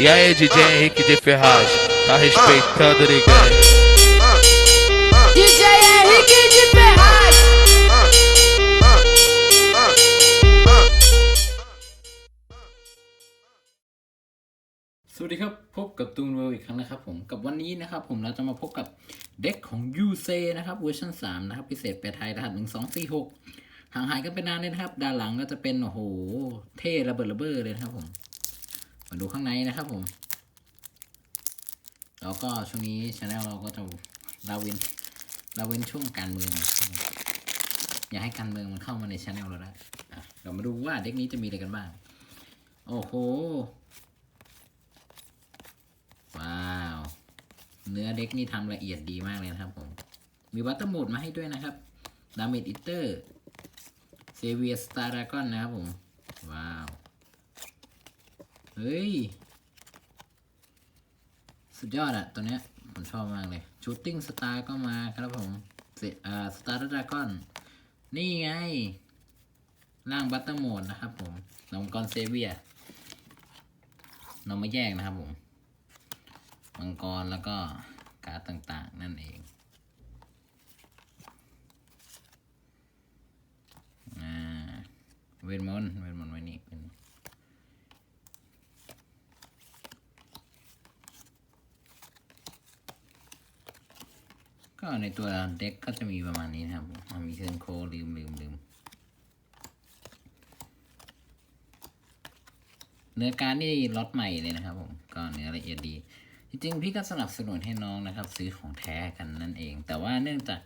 E aí, DJ Henrique de Ferraz, tá respeitando ninguém? DJ Henrique de Ferraz. สวัสดีครับ พบกับตูนเวลอีกครั้งนะครับผม กับวันนี้นะครับผมเราจะมาพบกับเด็กของ u c นะครับเวอร์ชัน3 นะครับ พิเศษแปลไทยรหัส 1246ห่างหายกันไปนานเลยนะครับ ด้านหลังก็จะเป็น โอ้โห เท่ระเบิดระเบ้อเลยนะครับผม มาดูข้างในนะครับผม แล้วก็ช่วงนี้ช anel เราก็จะลาเว้นลาเว้นช่วงการเมือง อย่าให้การเมืองมันเข้ามาในช anel เราได้อะเรามาดูว่าเด็กนี้จะมีอะไรกันบ้าง โอ้โห ว้าว เนื้อเด็กนี่ทำละเอียดดีมากเลยนะครับผม มีวัตเตอร์โหมดมาให้ด้วยนะครับดาเมจอิเตอร์เซเวียสตาร์ดากอนนะครับผม ว้าว เฮ้ย สุดยอดอะตัวเนี้ย ผมชอบมากเลยชูตติ้งสตาร์ก็มาครับผมเอ่าสตาร์ดราก้อน นี่ไง ร่างบัตเตอร์โหมดนะครับผมนองกรเซเวียเรามาแยกนะครับผม มังกรแล้วก็การ์ดต่างๆ นั่นเองอ่าเวทมนต์เวทมนต์ไว้นี่เป็น ก็ในตัวเด็กก็จะมีประมาณนี้นะครับมีเครื่องโคลืมลืมลืมเนื้อการนี่ล็อตใหม่เลยนะครับผมก็เนื้อละเอียดดี จริงๆ พี่ก็สนับสนุนให้น้องนะครับ ซื้อของแท้กันนั่นเอง แต่ว่าเนื่องจาก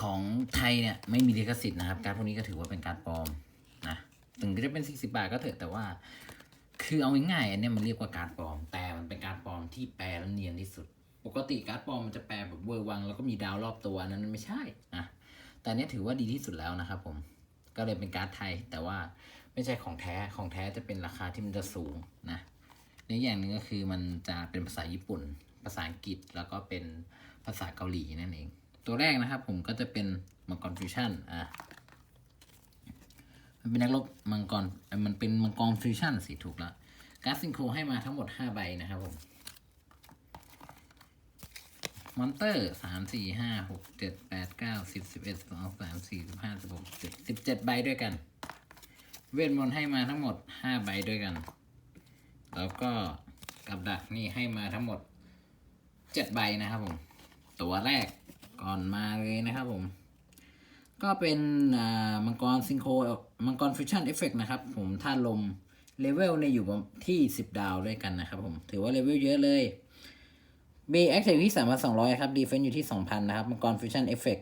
ของไทยเนี่ยไม่มีลิขสิทธิ์นะครับ การพวกนี้ก็ถือว่าเป็นการปลอมนะถึงจะเป็นสี่สิบาทก็เถอะแต่ว่า คือเอาง่ายๆอันเนี้ยมันเรียกว่าการปลอม แต่มันเป็นการปลอมที่แปลแล้วเนียนที่สุด ปกติการ์ดปลอมมันจะแปลแบบเวอร์วัง แล้วก็มีดาวรอบตัวนั้นมันไม่ใช่นะแต่นเนี้ยถือว่าดีที่สุดแล้วนะครับผมก็เลยเป็นการ์ดไทย แต่ว่าไม่ใช่ของแท้ของแท้จะเป็นราคาที่มันจะสูงนะในอย่างหนึ่งก็คือมันจะเป็นภาษาญี่ปุ่น ภาษาอังกฤษแล้วก็เป็นภาษาเกาหลีนั่นเอง ตัวแรกนะครับผมก็จะเป็นมังกรฟิวชั่นอะมันเป็นนักรบมังกรมันเป็นมังกรฟิวชั่นสิถูกแล้วการ์ดซิงโครให้มาทั้งหมดห้าใบนะครับผม มอนเตอร์สามสี่ห้าหกเจ็ดแปดเก้าสิบสิบเอ็ดสิบสองสามสี่สิบห้าสิบหกสิบเจ็ดสิบเจ็ดใบด้วยกัน เวทมนต์ให้มาทั้งหมดห้าใบด้วยกัน แล้วก็กับดักนี่ให้มาทั้งหมดเจ็ดใบนะครับผม ตัวแรกก่อนมาเลยนะครับผม ก็เป็นมังกรซิงโครมังกรฟิวชั่นเอฟเฟกนะครับผมธาลมเลเวลเนี่ยอยู่ที่สิบดาวด้วยกันนะครับผม ถือว่าเลเวลเยอะเลย มีแอคทีฟที่สามพันสองร้อยครับดีเฟนอยู่ที่สองพันนะครับ มังกรฟิวชั่นเอฟเฟก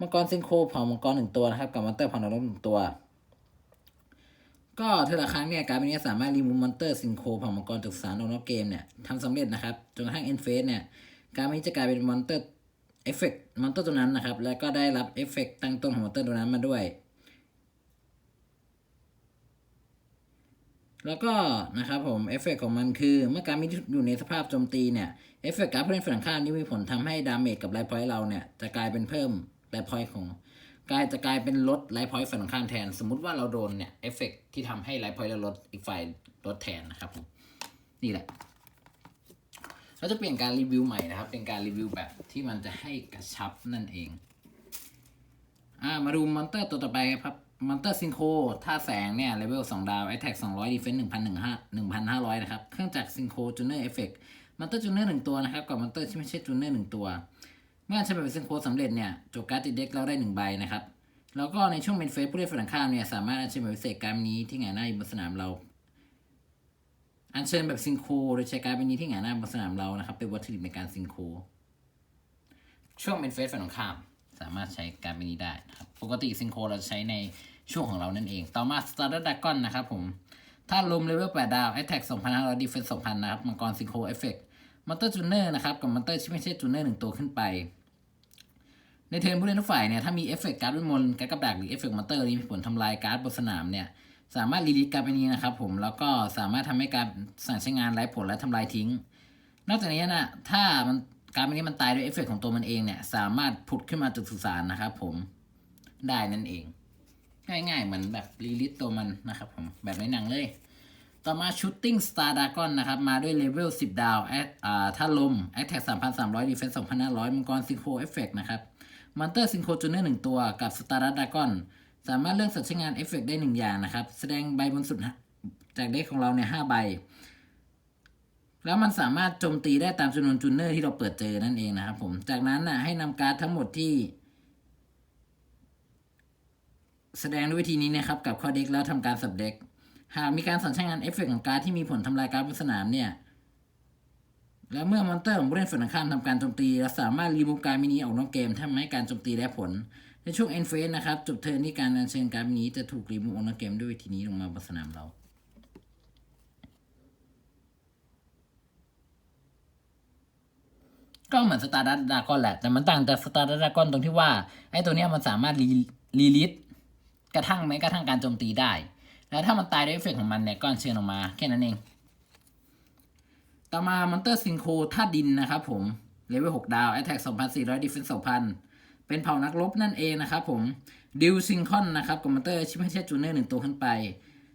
มังกรซิงโครเผามังกรหนึ่งตัวนะครับ กับมอนเตอร์เผานรกหนึ่งตัว ก็เทอละครั้งเนี่ยการเป็นนี้สามารถรีมูมอนเตอร์ซิงโครเผามังกรจากสารออกนอกเกมเนี่ยทำสำเร็จนะครับ จนกระทั่งเอ็นเฟสเนี่ยการนี้จะกลายเป็นมอนเตอร์เอฟเฟกต์มอนเตอร์ตัวนั้นนะครับ แล้วก็ได้รับเอฟเฟกต์ตั้งต้นของมอนเตอร์ตัวนั้นมาด้วย แล้วก็นะครับผมเอฟเฟกของมันคือเมื่อการมีอยู่ในสภาพโจมตีเนี่ย เอฟเฟกต์การผู้เล่นฝั่งข้างที่มีผลทำให้ดาเมจกับไลฟ์พอยต์เราเนี่ยจะกลายเป็นเพิ่มไลฟ์พอยต์ของกลายจะกลายเป็นลดไลฟ์พอยต์ฝั่งข้างแทน สมมุติว่าเราโดนเนี่ยเอฟเฟกที่ทำให้ไลฟ์พอยต์เราลดอีกฝ่ายลดแทนนะครับผมนี่แหละเราจะเปลี่ยนการรีวิวใหม่นะครับ เป็นการรีวิวแบบที่มันจะให้กระชับนั่นเองอ่ามาดูมอนเตอร์ตัวต่อไปครับมอนเตอร์ซิงโคท่าแสงเนี่ยเลเวล2ดาวแอแทก200ดีเฟนส์1,100 1,500นะครับ เครื่องจักรซิงโคจูเนอร์เอฟเฟกต์ มอนเตอร์จูเนอร์หนึ่งตัวนะครับกับมอนเตอร์ที่ไม่ใช่จูเนอร์หนึ่งตัว เมื่อใช้แบบซิงโคสำเร็จเนี่ยโจบการ์ดติดเด็กเราได้หนึ่งใบนะครับแล้วก็ในช่วงเมนเฟสผู้เล่นฝั่งข้ามเนี่ยสามารถใช้แบบพิเศษการดนี้ที่หงายหน้าอยู่บนสนามเรา อัญเชิญแบบซิงโครโดยใช้การดเป็นนี้ที่หงายหน้าบนสนามเรานะครับเป็นวัตถุดิบในการซิงโครช่วงเป็นเฟสฝั่งข้ามสามารถใช้การดเป็นนี้ได้นะครับปกติซิงโครเราจะใช้ในช่วงของเรานั่นเอง ต่อมา Starter Dragon นะครับผม ถ้าลมเลเวล8ดาว Attack 2,500 Defense 2,000 นะครับ มังกรซิงโครเอฟเฟกต์มอนเตอร์จูเนอร์นะครับ กับมอนเตอร์ที่ไม่ใช่จูเนอร์หนึ่งตัวขึ้นไป ในเทิร์นผู้เล่นทุกฝ่ายเนี่ย ถ้ามีเอฟเฟกต์การ์ดเวทมนการ์ดกับดักหรือเอฟเฟกต์มอนเตอร์นี้มีผลทำลายการ์ดบนสนามเนี่ยสามารถรีลิสการ์ดไปนี้นะครับผมแล้วก็สามารถทำให้การสั่งใช้งานไร้ผลและทำลายทิ้ง นอกจากนี้นะถ้ามันการ์ดไปนี้มันตายด้วยเอฟเฟกต์ของตัวมันเองเนี่ยสามารถผุดขึ้นมาจากสุสานนะครับผมได้นั่นเองง่ายๆเหมือนแบบรีลิสตัวมันนะครับผมแบบในหนังเลย ต่อมา Shooting Star Dragon นะครับ มาด้วยเลเวล 10 ดาว Act อ่าถ้าลม Attack 3,300 Defense 2,500 มังกร Synchro Effect นะครับ Monster Synchro Junior 1 ตัวกับ Star Dragon สามารถเลือกสัญชาตงานเอฟเฟกได้ 1 อย่างนะครับ แสดงใบบนสุดจากเด็กของเราเนี่ย5ใบ แล้วมันสามารถโจมตีได้ตามจำนวนจูเนอร์ที่เราเปิดเจอนั่นเองนะครับผม จากนั้นน่ะให้นำการ์ดทั้งหมดที่แสดงด้วยวิธีนี้นะครับกับข้อเด็กแล้วทำการสับเด็ก หากมีการสั่งใช้งานเอฟเฟกต์ของการที่มีผลทำลายการ์ดบนสนามเนี่ย และเมื่อมอนเตอร์ของผู้เล่นฝ่ายตรงข้ามทำการโจมตีเราสามารถรีมูฟการ์ดมินิออกนอกเกมทำให้การโจมตีได้ผล ในช่วงเอ็นเฟสนะครับจบเทิร์นที่การอัญเชิญการ์ดมินิจะถูกรีมูฟออกนอกเกมด้วยวิธีนี้ลงมาบนสนามเราก็เหมือนสตาร์ดัตดากอนแหละ แต่มันต่างจากสตาร์ดัตดากอนตรงที่ว่า ไอ้ตัวเนี้ยมันสามารถรีรีลิสกระทั่งแม้กระทั่งการโจมตีได้ แล้วถ้ามันตายด้วยเอฟเฟกของมันเนี่ยก็อัญเชิญออกมาแค่นั้นเอง ต่อมามอนเตอร์ซิงโคธาดินนะครับผมเลเวล6ดาว Attack 2,400 Defense 2,000เป็นเผ่านักรบนั่นเองนะครับผมดิวซิงคอนนะครับกับมอนเตอร์ชิปเชจูเนอร์หนึ่งตัวขึ้นไป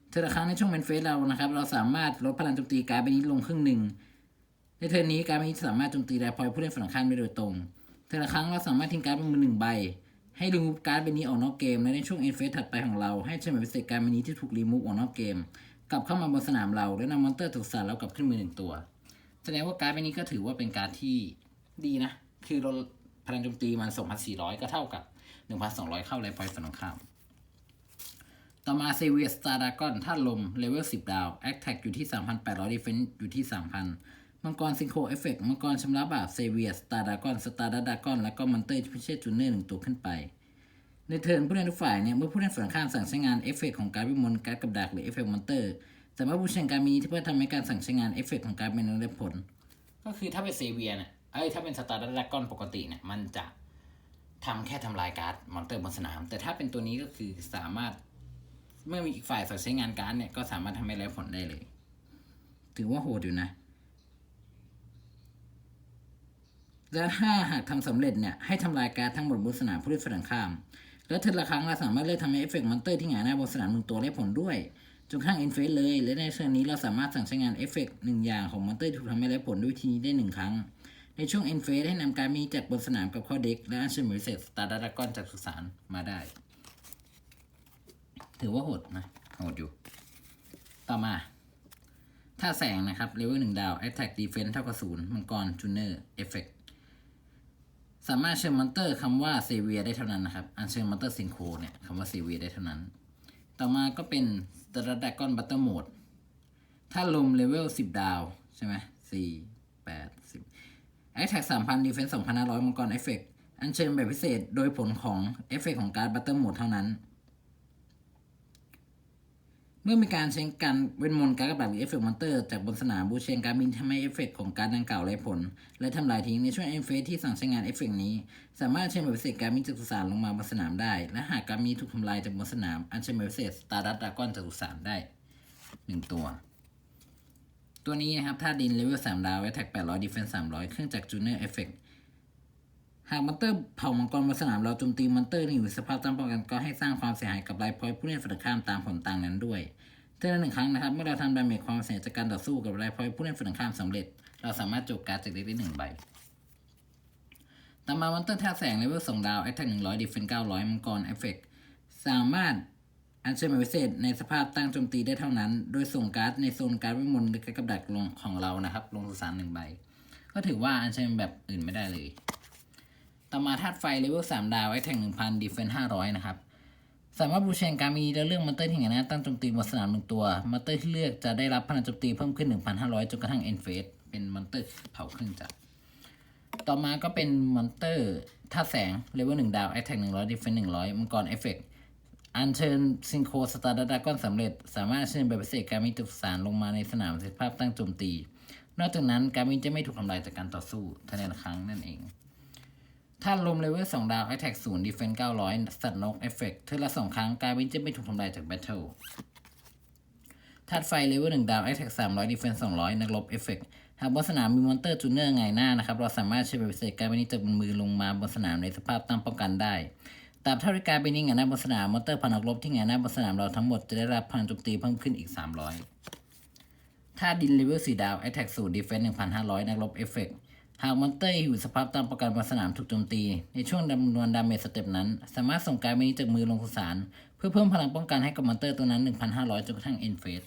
เทอร์ละครั้งในช่วงเป็นเฟสเรานะครับ เราสามารถลดพลังโจมตีการ์ดใบนี้ลงครึ่งหนึ่งในเทิร์นนี้การ์ดใบนี้สามารถโจมตีได้พอยผู้เล่นฝั่งข้ามได้โดยตรงเทอร์ละครั้งเราสามารถทิ้งการ์ดบนมือหนึ่งใบ ให้รีมูฟการ์ดใบนี้ออกนอกเกม และในช่วงเอ็นเฟสถัดไปของเรา ให้ใช้หมายพิเศษการ์ดใบนี้ที่ถูกรีมูฟออกนอกเกม กลับเข้ามาบนสนามเรา และนำมอนเตอร์ถูกสาดแล้วกลับขึ้นมือหนึ่งตัว แสดงว่าการ์ดใบนี้ก็ถือว่าเป็นการ์ดที่ดีนะ คือเราพลังโจมตีมัน 2,400 ก็เท่ากับ 1,200 เข้าไรพอยต์ฝั่งตรงข้ามต่อมาเซเวียสตาร์ดากอนท่าลมเลเวล10 ดาว แอคแท็กอยู่ที่ 3,800ดีเฟนซ์อยู่ที่ 3,000 มังกรซิงโคเอฟเฟกมังกรชำระบาปเซเวียสตาร์ดากอนสตาร์ดากอนแล้วก็มอนเตอร์พิเชษจูเนอร์หนึ่งตัวขึ้นไป ในเทิร์นผู้เล่นทุกฝ่ายเนี่ยเมื่อผู้เล่นฝั่งข้ามสั่งใช้งานเอฟเฟกของการ์ดวิมลการ์ดกับดักหรือเอฟเฟกมอนเตอร์สามารถบูชาการมีที่เพื่อทำให้การสั่งใช้งานเอฟเฟกของการ์ดเป็นได้ผล ก็คือถ้าเป็นเซเวียเนี่ยเอ้ยถ้าเป็นสตาร์ดากอนปกติเนี่ยมันจะทำแค่ทำลายการ์ดมอนเตอร์บนสนาม แต่ถ้าเป็นตัวนี้ก็คือสามารถเมื่อมีอีกฝ่ายสั่งใช้งานการ์ดเนี่ยก็สามารถทำให้ไร้ผลได้เลย ถือว่าโหดอยู่นะ และถ้าหากทำสำเร็จเนี่ยให้ทำลายการทั้งหมดบนสนามผู้เล่นฝ่ายตรงข้าม และเทิร์นละครั้งเราสามารถเลือกทำให้เอฟเฟกต์มอนเตอร์ที่หงายหน้าบนสนามหนึ่งตัวได้ผลด้วยจนข้างเอ็นเฟสเลย และในเชิงนี้เราสามารถสั่งใช้งานเอฟเฟกต์หนึ่งอย่างของมอนเตอร์ที่ถูกทำให้ไร้ผลด้วยวิธีนี้ได้หนึ่งครั้ง ในช่วงเอ็นเฟสให้นำการมีจากบนสนามกับข้อเด็ก และอัญเชิญมายเศษสตาร์ดากอนจากสุสานมาได้ ถือว่าโหดนะโหดอยู่ ต่อมา ถ้าแสงนะครับเลเวลหนึ่งดาว Attack Defense เท่ากับศูนย์มังกรจูเนอร์เอฟเฟกต์ สามารถเชิญมอนเตอร์คำว่าเซเวียได้เท่านั้นนะครับ อันเชิญมอนเตอร์ซิงโคเนี่ยคำว่าเซเวียได้เท่านั้น ต่อมาก็เป็นตระดักกอนบัตเตอร์โหมด ถ้าลมเลเวลสิบดาว ใช่ไหมสี่แปดสิบแอคแท็กสามพันดีเฟนส์สองพันห้าร้อยมังกรเอฟเฟกอันเชิญแบบพิเศษโดยผลของเอฟเฟกของการบัตเตอร์โหมดเท่านั้น มื่อมีการใช้การเว้นมนต์การกระดาษหรือเอฟเฟกต์มอนเตอร์จากบนสนามบูเชนการบินทำให้เอฟเฟกต์ของการดังกล่าวไร้ผล และทำลายทิ้งในช่วงเอ็นเฟสที่สั่งใช้งานเอฟเฟกต์นี้ สามารถเชิญแบบพิเศษการบินจากสุสานลงมาบนสนามได้ และหากการบินถูกทำลายจากบนสนามอัญเชิญแบบพิเศษสตาร์ดัตดากอนจากสุสานได้หนึ่งตัว ตัวนี้นะครับถ้าดินเลเวลสามดาวแท็กแปดร้อยดีเฟนส์สามร้อยเครื่องจากจูเนอร์เอฟเฟกต์หากมอนเตอร์เผามังกรบนสนามเราโจมตีมอนเตอร์ที่อยู่สภาพตั้งป้องกันก็ให้สร้างความเสียหายกับไลฟ์พอยต์ผู้เล่นฝ่ายตรงข้ามตามผลต่างนั้นด้วย เท่านั้นหนึ่งครั้งนะครับ เมื่อเราทำดาเมจความเสียหายจากการต่อสู้กับไลฟ์พอยผู้เล่นฝั่งข้ามสำเร็จ เราสามารถโจกการ์ดจากเด็กได้หนึ่งใบต่อมามอนเตอร์ท่าแสงเลเวลสองดาวแอคแท็กหนึ่งร้อยดีเฟนเก้าร้อยมังกรเอฟเฟกสามารถอัญเชิญมาพิเศษในสภาพตั้งโจมตีได้เท่านั้น โดยส่งการ์ดในโซนการ์ดวิมลหรือกับดักลงของเรานะครับ ลงสุสานหนึ่งใบ ก็ถือว่าอัญเชิญแบบอื่นไม่ได้เลย ต่อมาธาตุไฟเลเวลสามดาวไอแทงหนึ่งพันดีเฟนห้าร้อยนะครับ สามารถบูเชนการมีและเรื่องมอนเตอร์ที่หงายหน้ตั้งโจมตีบนสนามหนึ่งตัวมอนเตอร์ที่เลือกจะได้รับพลังโจมตีเพิ่มขึ้น 1,500 จนกระทั่งเอ็นเฟสเป็นมอนเตอร์เผาครื่งจักรต่อมาก็เป็นมอนเตอร์ท่าแสงเลเวลหนึ่งดาวไอแท็กหนึ่งร้อยดีเฟนหนึ่งร้อยมังกรเอฟเฟกอัญเชิญซิงโคสตาร์ดากอนสำเร็จ สามารถเชิญแบบพิเศษการมีตุกสารลงมาในสนามสภาพตั้งโจมตี นอกจากนั้นการมินจะไม่ถูกทำลายจากการต่อสู้ทันทีละครั้งนั่นเอง ถ้าลมเลเวล2ดาว Attack 0 Defense 900สัตว์นกเอฟเฟกต์เธอละสองครั้งการวินจะไม่ถูกทำลายจากแบทเทิลธาตุไฟเลเวล1ดาว Attack 300 Defense 200นักรบเอฟเฟกต์หากบนสนามมีมอนเตอร์จูเนอร์ไงหน้านะครับ เราสามารถใช้แบบพิเศษการวินจจากบนมือลงมาบนสนามในสภาพตั้งป้องกันได้ตราบเท่าที่การบินไงหน้าบนสนามมอนเตอร์พันนักรบที่ไงหน้าบนสนามเราทั้งหมดจะได้รับพลังโจมตีเพิ่มขึ้นอีก300ถ้าดินเลเวล4ดาว Attack 0 Defense 1,500นักรบเอฟเฟก หากมอนเตอร์อยู่สภาพตามประกันบนสนามถูกโจมตี ในช่วงจำนวนดาเมจสเต็ปนั้น สามารถส่งการ์ดนี้จากมือลงสุสานเพื่อเพิ่มพลังป้องกันให้กับมอนเตอร์ตัวนั้น 1,500 จนกระทั่งเอ็นเฟส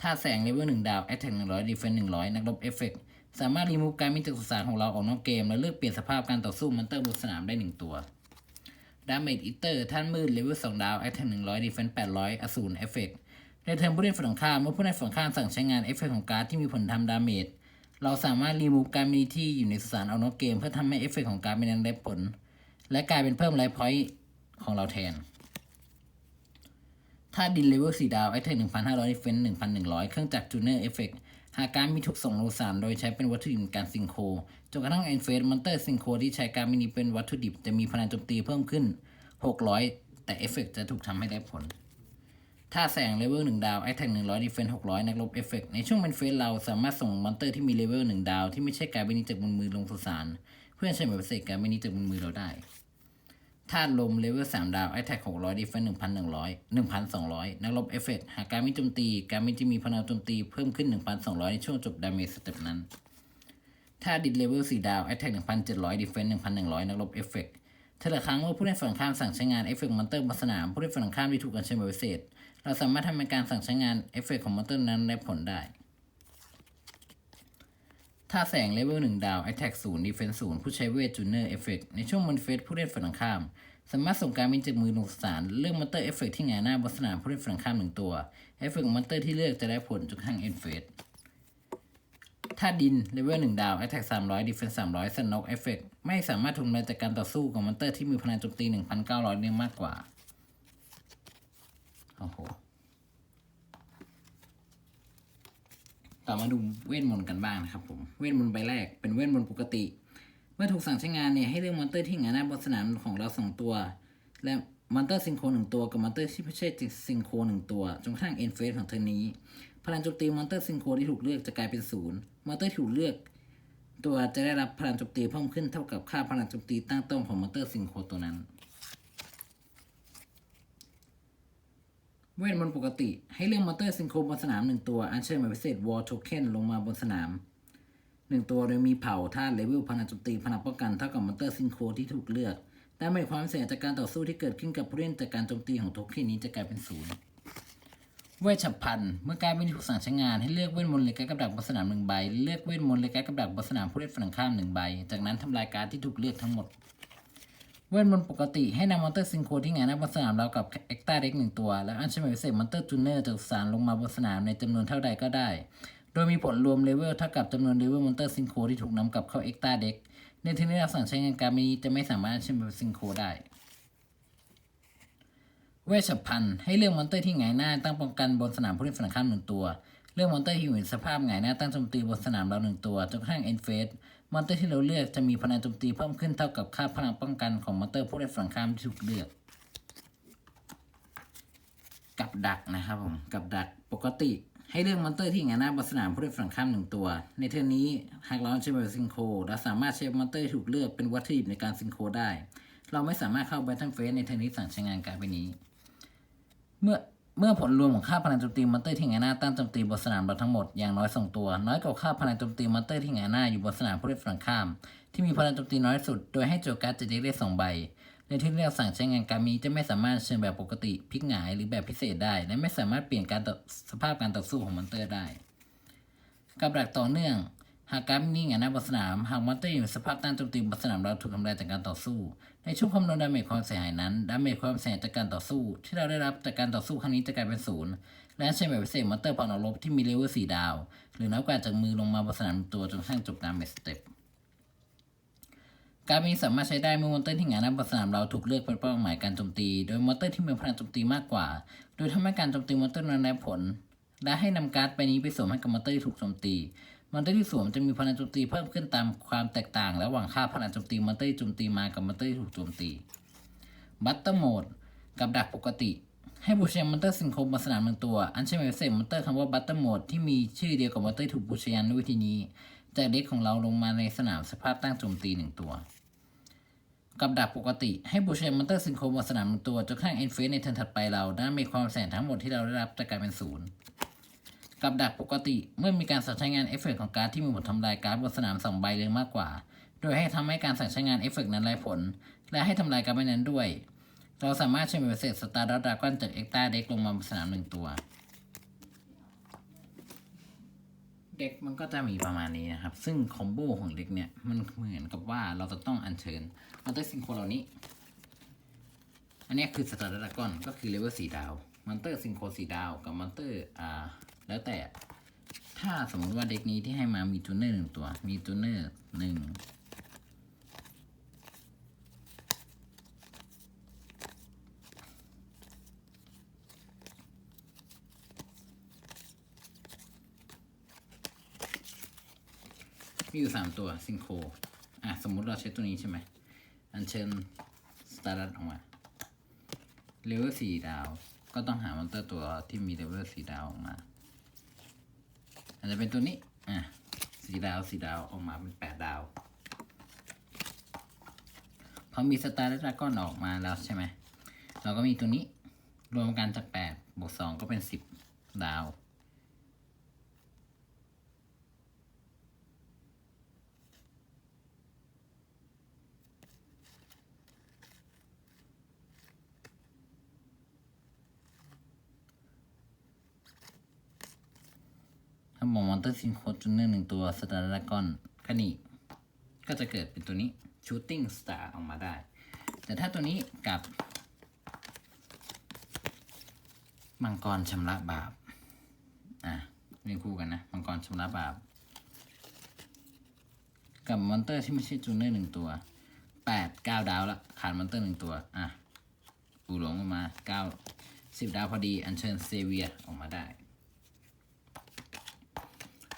ถ้าแสงเลเวล1ดาว Attack 100 Defense 100 นักรบเอฟเฟกสามารถรีมูฟการ์ดมีจากสุสานของเราออกนอกเกม และเลือกเปลี่ยนสภาพการต่อสู้มอนเตอร์บนสนามได้ 1 ตัวดาเมจอิเตอร์ท่านมืดเลเวล2ดาว Attack 100 Defense 800อสูรเอฟเฟกในเทิร์นผู้เล่นฝั่งข้ามเมื่อผู้เล่นฝั่งข้ามสั่งใช้งานเอฟเฟกของการ์ดที่มีผลทำดาเมจ เราสามารถรีมูฟการ์ดมินิที่อยู่ในสุสานเอานอกเกม เพื่อทำให้เอฟเฟกของการ์ดมินินั้นได้ผล และกลายเป็นเพิ่มไลฟ์พอยต์ของเราแทน ถ้าดินเลเวล4ดาวไอเทม1,500ดิเฟนซ์1,100 เครื่องจักรจูเนอร์เอฟเฟกหากการมีถูกส่งลงสามโดยใช้เป็นวัตถุดิบการซิงโครจนกระทั่งเอนเฟสมอนเตอร์ซิงโครที่ใช้การมินิเป็นวัตถุดิบจะมีพลังโจมตีเพิ่มขึ้น 600 แต่เอฟเฟกจะถูกทำให้ได้ผล ถ้าแสงเลเวล1ดาวไอแท็ก100ดิเฟนซ์600 นักลบเอฟเฟกในช่วงเป็นเฟสเราสามารถส่งมอนเตอร์ที่มีเลเวล1ดาวที่ไม่ใช่การมินิจากบนมือลงสุสานเพื่อใช้แบบพิเศษการมินิจากบนมือเราได้ธาตุลมเลเวล3ดาว a t t a c k 600 Defense 1,100 1,200 นักรบเอฟเฟกหากการมิโจมตีการมิจะมีพลังโจมตีเพิ่มขึ้น 1,200 ในช่วงจบดาเมจสเต็ปนั้นถ้าดิดเลเวล4ดาว Attack 1,700 Defense 1,100 นักรบเอฟเฟก ถ้าละครั้งเมื่อผู้เล่นฝั่งข้ามสั่งใช้งานเอฟเฟกต์มอนเตอร์บนสนามผู้เล่นฝั่งข้ามที่ถูกกันใช้บบพิเศษ เราสามารถทำเป็นการสั่งใช้งานเอฟเฟกต์ของมอนเตอร์นั้นได้ผลได้ถ้าแสงเลเวล1ดาว Attack 0 Defense 0 ผู้ใช้เวทจูเนอร์เอฟเฟกในช่วงมอนเฟสผู้เล่นฝั่งข้าม สามารถส่งการบินจากมือลงสารเลือกมอนเตอร์เอฟเฟกที่หงายหน้าบนสนามผู้เล่นฝั่งข้ามหนึ่งตัว เอฟเฟกของมอนเตอร์ที่เลือกจะได้ผลจนกระทั่งเอ็นเฟส ถ้าดินเลเวล1ดาว Attack 300 Defense 300สันนกเอฟเฟกไม่สามารถทำลายจากการต่อสู้ของมอนเตอร์ที่มีพลังโจมตี1,900เก้าร้อยเนี่ยมากกว่า โอ้โห ต่อมาดูเวทมนต์กันบ้างนะครับผม เวทมนต์ใบแรกเป็นเวทมนต์ปกติ เมื่อถูกสั่งใช้งานเนี่ยให้เลือกมอนเตอร์ที่งายหน้าบนสนามของเราสองตัว และมอนเตอร์ซิงโครหนึ่งตัวกับมอนเตอร์ที่ไม่ใช่ซิงโครหนึ่งตัวจนกระทั่งเอ็นเฟสของเธอนี้ พลังโจมตีมอนเตอร์ซิงโครที่ถูกเลือกจะกลายเป็นศูนย์มอนเตอร์ที่ถูกเลือก ตัวจะได้รับพลังโจมตีเพิ่มขึ้นเท่ากับค่าพลังโจมตีตั้งต้นของมอนเตอร์ซิงโครตัวนั้น เวทมนต์ปกติ ให้เลือกมอนเตอร์ซิงโครบนสนามหนึ่งตัว อัญเชิญหมายพิเศษวอลโทเค็นลงมาบนสนามหนึ่งตัวโดยมีเผ่าธาตุเลเวลพลังโจมตีพลังป้องกันเท่ากับมอนเตอร์ซิงโครที่ถูกเลือก แต่ไม่ความเสียจากการต่อสู้ที่เกิดขึ้นกับผู้เล่นจากการโจมตีของโทเค็นนี้จะกลายเป็นศูนย์ เวทฉับพลันเมื่อการไม่ถูกสั่งใช้งานให้เลือกเวทมนต์เลกกับดักบนสนามหนึ่งใบ เลือกเวทมนต์เลกกับดักบนสนามผู้เล่นฝั่งข้ามหนึ่งใบ จากนั้นทำลายการที่ถูกเลือกทั้งหมด เวทมนต์ปกติให้นำมอนเตอร์ซิงโครที่งายหน้าบนสนามเรากับเอ็กตาเด็กหนึ่งตัว แล้วอัญเชิญหมายพิเศษมอนเตอร์จูเนอร์จากสารลงมาบนสนามในจำนวนเท่าใดก็ได้ โดยมีผลรวมเลเวลเท่ากับจำนวนเลเวลมอนเตอร์ซิงโครที่ถูกนำกลับเข้าเอ็กตาเด็กในที่นี้เราสั่งใช้งานการนี้จะไม่สามารถอัญเชิญแบบซิงโครได้ เวชฉับพลันให้เลือกมอนเตอร์ที่หงายหน้าตั้งป้องกันบนสนามผู้เล่นฝั่งข้ามหนึ่งตัว เลือกมอนเตอร์ที่อยู่ในสภาพหงายหน้าตั้งโจมตีบนสนามเราหนึ่งตัวจนกระทั่งเอ็นเฟสมอนเตอร์ที่เราเลือกจะมีพลังโจมตีเพิ่มขึ้นเท่ากับค่าพลังป้องกันของมอนเตอร์ผู้เล่นฝั่งข้ามที่ถูกเลือก กับดักนะครับผมกับดักปกติ ให้เลือกมอนเตอร์ที่หงายหน้าบนสนามผู้เล่นฝั่งข้ามหนึ่งตัว ในเทอร์นนี้หากเราใช้แบบซิงโครเราสามารถใช้มอนเตอร์ที่ถูกเลือกเป็นวัตถุดิบในการซิงโครได้ เราไม่สามารถเข้าแบทเทิลเฟสในเทอร์นี้สั่งใช้งานการไปนี้ เมื่อเมื่อผลรวมของค่าพลังโจมตีมอนเตอร์ที่หงายหน้าตั้งโจมตีบนสนามเราทั้งหมดอย่างน้อยสองตัว น้อยกว่าค่าพลังโจมตีมอนเตอร์ที่หงายหน้าอยู่บนสนามผู้เล่นฝั่งข้าม ที่มีพลังโจมตีน้อยสุด โดยให้โจการ์ดจะเด็กได้สองใบในที่เรียกสั่งใช้งานการมีจะไม่สามารถเชิญแบบปกติพลิกหงายหรือแบบพิเศษได้ และไม่สามารถเปลี่ยนการสภาพการต่อสู้ของมอนเตอร์ได้กับดักต่อเนื่อง หากการดนิ่งหงายหน้าบนสนามหากมอนเตอร์อยู่สภาพตั้งโจมตีบนสนามเราถูกทำลายจากการต่อสู้ ในช่วงคำนวณดาเมจความเสียหายนั้นดาเมจความเสียหายจากการต่อสู้ ที่เราได้รับจากการต่อสู้ครั้งนี้จะกลายเป็นศูนย์และใช้แบบพิเศษมอนเตอร์ปอนอลบที่มีเลเวล4ดาว หรือนับกว่าจากมือลงมาบนสนามตัวจนกระทั่งจบดาเมจสเต็ปการบินสามารถใช้ได้เมื่อมอนเตอร์ที่งายหน้าบนสนามเราถูกเลือกเป็นเป้าหมายการโจมตี โดยมอนเตอร์ที่มีพลังโจมตีมากกว่า โดยทำให้การโจมตีมอนเตอร์นั้นได้ผล และให้นำการ์ดไปนี้ไปสวมให้กับมอนเตอร์ที่ถูกโจมตี มอนเตอร์ที่สวมจะมีพลังโจมตีเพิ่มขึ้นตามความแตกต่างระหว่างค่าพลังโจมตีมอนเตอร์ที่โจมตีมากับมอนเตอร์ที่ถูกโจมตีบัตเตอร์โหมดกับดักปกติ ให้บูชยันมอนเตอร์ซิงโครบนสนามหนึ่งตัว อันเช่นเซมมอนเตอร์คำว่าบัตเตอร์โหมดที่มีชื่อเดียวกับมอนเตอร์ถูกบูชยันด้วยวิธีนี้จากเด็กของเราลงมาในสนามสภาพตั้งโจมตีหนึ่งตัวกับดักปกติ ให้บูชามอนเตอร์ซิงโครบนสนามหนึ่งตัวจนกระทั่งเอ็นเฟสในเทิร์นถัดไปเราได้มีความแสนทั้งหมดที่เราได้รับจะกลายเป็นศูนย์ กับดักปกติเมื่อมีการสั่งใช้งานเอฟเฟกต์ของการ์ดที่มีบททำลายการ์ดบนสนามสองใบหรือมากกว่า โดยให้ทำให้การสั่งใช้งานเอฟเฟกต์นั้นไร้ผล และให้ทำลายการ์ดนั้นด้วย เราสามารถใช้เมเสจสตาร์ดดากอนจากเอ็กตาเด็กลงมาบนสนามหนึ่งตัว เด็กมันก็จะมีประมาณนี้นะครับ ซึ่งคอมโบของเด็กเนี่ยมันเหมือนกับว่าเราจะต้องอัญเชิญมอนเตอร์ซิงโคเหล่านี้ อันนี้คือสตาร์ดากอนก็คือเลเวลสี่ดาวมอนเตอร์ซิงโคสี่ดาวกับมอนเตอร์อ่า แล้วแต่ถ้าสมมติว่าเด็กนี้ที่ให้มามีจูเนอร์หนึ่งตัว มีจูเนอร์หนึ่งมีอยู่สามตัวซิงโคอะ สมมุติเราใช้ตัวนี้ใช่ไหม อันเชิญสตาร์ดัตออกมาเลเวลสี่ดาว ก็ต้องหามอนเตอร์ตัวที่มีเลเวลสี่ดาวออกมา อาจจะเป็นตัวนี้ อะสีดาวสีดาวออกมาเป็นแปดดาวพอมีสตาร์ดราก้อนออกมาแล้วใช่ไหมเราก็มีตัวนี้รวมกันจากแปดบวกสองก็เป็นสิบดาว ถ้ามอมอนเตอร์ซิงโคจูเนอร์หนึ่งตัวสตาร์ดากอนก็นี่ก็จะเกิดเป็นตัวนี้ชูตติ้งสตาร์ออกมาได้ แต่ถ้าตัวนี้กับมังกรชำระบาป อะเรียงคู่กันนะ มังกรชำระบาป กับมอนเตอร์ที่ไม่ใช่จูเนอร์หนึ่งตัวแปดเก้าดาวละขาดมอนเตอร์หนึ่งตัว อะปูหลวงออกมาเก้าสิบดาวพอดี อัญเชิญเซเวียออกมาได้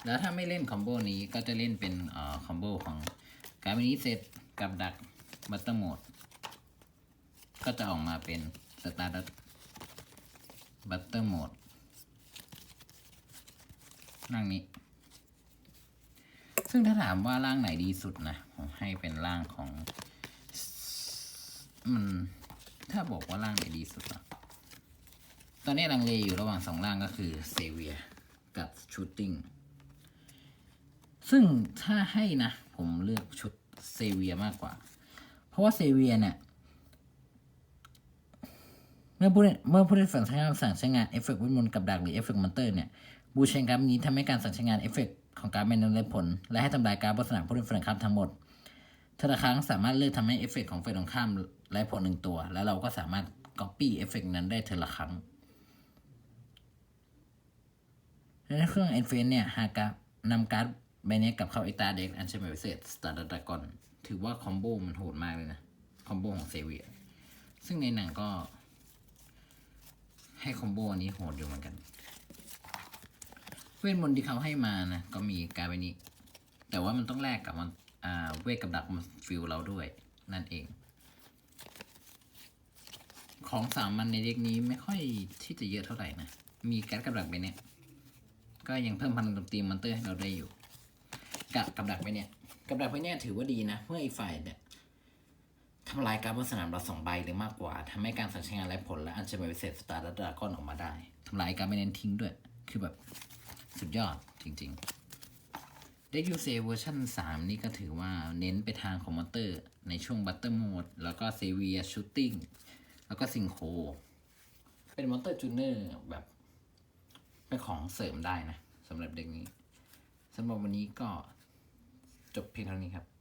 แล้วถ้าไม่เล่นคอมโบนี้ก็จะเล่นเป็นเอ่อคอมโบของการมินิเซตกับดักบัตเตอร์โหมด ก็จะออกมาเป็นสตาร์ดัตบัตเตอร์โหมดร่างนี้ ซึ่งถ้าถามว่าร่างไหนดีสุดนะ ผมให้เป็นร่างของ มัน ถ้าบอกว่าร่างไหนดีสุดอะตอนนี้ลังเลอยู่ระหว่างสองร่างก็คือเซเวียกับชูตติ้ง ซึ่งถ้าให้นะ ผมเลือกชุดเซเวียมากกว่า เพราะว่าเซเวียเนี่ยเมื่อผู้เมื่อผู้เล่นฝั่งใช้งานสั่งใช้งานเอฟเฟกต์วิมนกับดักหรือเอฟเฟกต์มอนเตอร์เนี่ยบูเชนการ์ดนี้ทำให้การสั่งใช้งานเอฟเฟกต์ของการ์ดเป็นได้ผล และให้ทำลายการ์ดบนสนามผู้เล่นฝั่งข้ามทั้งหมดเทอละครั้งสามารถเลือกทำให้เอฟเฟกต์ของฝ่ายตรงข้ามไร้ผลหนึ่งตัว แล้วเราก็สามารถก๊อปปี้เอฟเฟกต์นั้นได้เทอละครั้งในเครื่องเอ็นเฟนเนี่ยหากนำการ์ด ใบนี้กับเข้าไอตาเด็กอันเชมพิเศษสตาร์ดากอนถือว่าคอมโบมันโหดมากเลยนะ คอมโบของเซเวียซึ่งในหนังก็ ให้คอมโบอันนี้โหดอยู่เหมือนกัน เวทมนต์ที่เขาให้มานะ ก็มีการ์ดใบนี้ แต่ว่ามันต้องแลกกับมันอ่าเวทกับดักมันฟิลเราด้วย นั่นเอง ของสามมันในเด็กนี้ไม่ค่อยที่จะเยอะเท่าไหร่นะ มีการกับดักใบเนี้ยก็ยังเพิ่มพลังโจมตีมอนเตอร์ให้เราได้อยู่ กับกับดักไปเนี่ย กับดักไปเนี่ยถือว่าดีนะ เมื่ออีกฝ่ายเนี่ยทำลายการบนสนามเราสองใบหรือมากกว่าทำให้การสั่งใช้งานไร้ผลและอัญเชิญไปเศษสตาร์และดราก้อนออกมาได้ทำลายการไม่เน้นทิ้งด้วย คือแบบสุดยอดจริงๆเด็กยูเซเวอร์ชัน3 นี่ก็ถือว่าเน้นไปทางของมอนเตอร์ในช่วงบัตเตอร์โหมดแล้วก็เซเวียชูตติ้งแล้วก็ซิงโคเป็นมอนเตอร์จูเนอร์แบบเป็นของเสริมได้นะสำหรับเด็กนี้สำหรับวันนี้ก็ จบเพียงเท่านี้ครับ